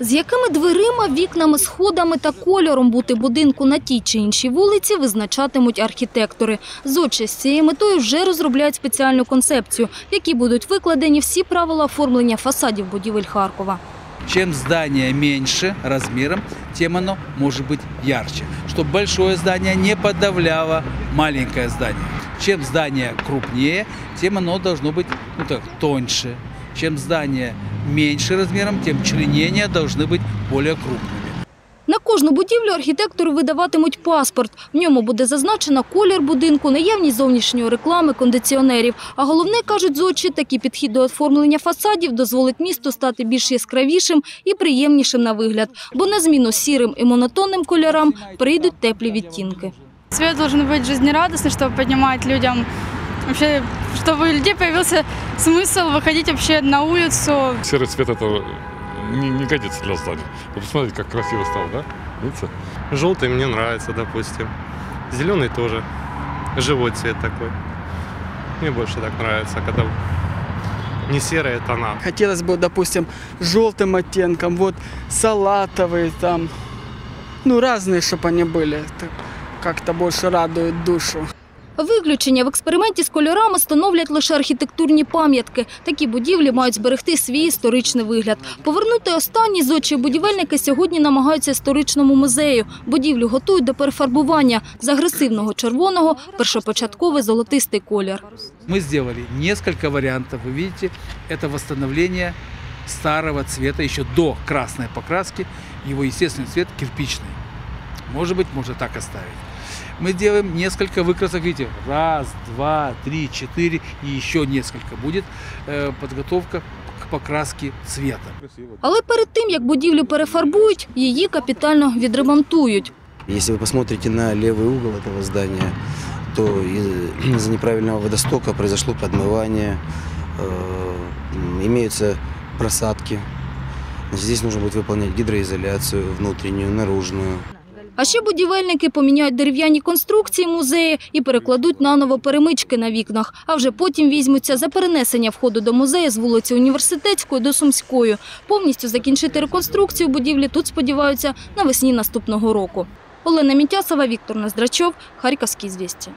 З якими дверима, вікнами, сходами та кольором бути будинку на тій чи іншій вулиці визначатимуть архітектори. Зодче з цією метою вже розробляють спеціальну концепцію, в якій будуть викладені всі правила оформлення фасадів будівель Харкова. Чем здание меньше размером, тем оно может быть ярче. Чтобы большое здание не подавляло маленькое здание. Чем здание крупнее, тем оно должно быть ну, так, тоньше. Чем здание меньше размером, тем членения должны быть более крупными. На кожну будівлю архітектори видаватимуть паспорт. В ньому буде зазначено колір будинку, наявність зовнішньої реклами, кондиціонерів. А головне, кажуть зодчі, такий підхід до оформлення фасадів дозволить місту стати більш яскравішим і приємнішим на вигляд. Бо на зміну сірим і монотонним кольорам прийдуть теплі відтінки. Свет должен быть жизнерадостный, чтобы поднимать людям Вообще, чтобы у людей появился смысл выходить вообще на улицу. Серый цвет это не, не годится для здания. Вот посмотрите, как красиво стало, да? Видите? Желтый мне нравится, допустим. Зеленый тоже. Живой цвет такой. Мне больше так нравится, когда не серые тона. Хотелось бы, допустим, желтым оттенком, вот салатовые там, ну разные, чтобы они были. Это как-то больше радует душу. Виключення в експерименті з кольорами становлять лише архітектурні пам'ятки. Такі будівлі мають зберегти свій історичний вигляд. Повернути останні зодчі будівельники сьогодні намагаються історичному музею. Будівлю готують до перефарбування з агресивного червоного в першопочатковий золотистий колір. Мы сделали несколько вариантов. Вы видите, это восстановление старого цвета еще до красной покраски. Его естественный цвет кирпичный. Может быть, можно так оставить. Мы делаем несколько выкрасок, видите, раз, два, три, четыре и еще несколько будет э, подготовка к покраске цвета. Але перед тим, як будівлю перефарбують, її капітально відремонтують. Если вы посмотрите на левый угол этого здания, то из- из-за неправильного водостока произошло подмывание, э, м, имеются просадки. Значит, Здесь нужно будет выполнять гидроизоляцию внутреннюю, наружную. А ще будівельники поміняють дерев'яні конструкції музею і перекладуть наново перемички на вікнах. А вже потім візьмуться за перенесення входу до музею з вулиці Університетської до Сумської. Повністю закінчити реконструкцію будівлі тут сподіваються навесні наступного року. Олена Мітясова, Віктор Наздрачов, Харківські звісті.